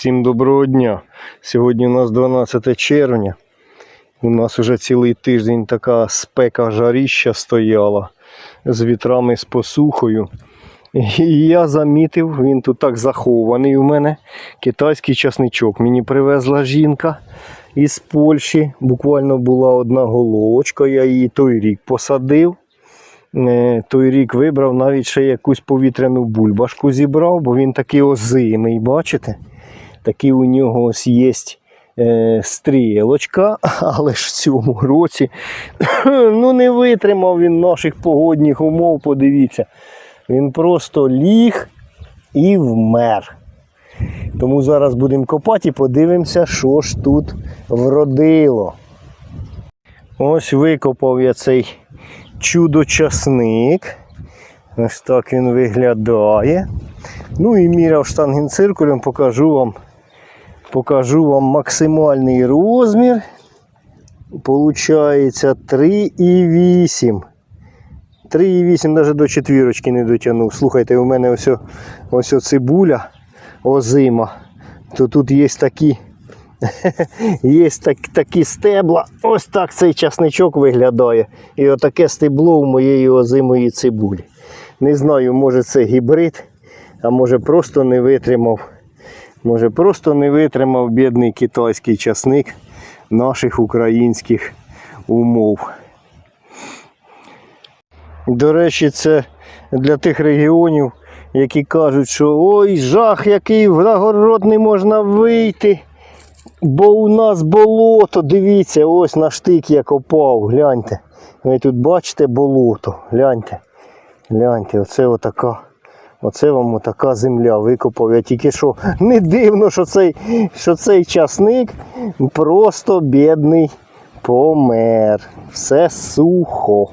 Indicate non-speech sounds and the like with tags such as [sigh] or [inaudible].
Всім доброго дня. Сьогодні у нас 12 червня. У нас вже цілий тиждень така спека жаріща стояла з вітрами, з посухою. І я замітив, він тут так захований у мене. Китайський часничок. Мені привезла жінка із Польщі. Буквально була одна головочка, я її той рік посадив. Е, Той рік вибрав навіть ще якусь повітряну бульбашку зібрав, бо він такий озимий, бачите? Такий у нього ось є е, стрілочка, [laughs] але ж в цьому році [coughs] ну, не витримав він наших погодних умов, подивіться. Він просто ліг і вмер. Тому зараз будемо копати і подивимося, що ж тут вродило. Ось викопав я цей чудо-часник. Ось так він виглядає. Ну і міряв штангенциркулем, покажу вам, покажу вам максимальний розмір. Получається 3,8. 3,8 навіть до четвірочки не дотягнув. Слухайте, у мене ось, ось цибуля озима. То тут є такі, [laughs] є так, такі стебла. Ось так цей часничок виглядає. І отаке стебло у моєї озимої цибулі. Не знаю, може це гібрид, а може просто не витримав. Може просто не витримав бідний китайський часник наших українських умов. До речі, це для тих регіонів, які кажуть, що ой, жах, який в нагород можна вийти, бо у нас болото. Дивіться, ось на штик я копав, гляньте. Ви тут бачите болото, гляньте. Гляньте, оце отака. Оце вам отака земля викопав. Я тільки що не дивно, що цей, що цей часник просто бідний помер. Все сухо.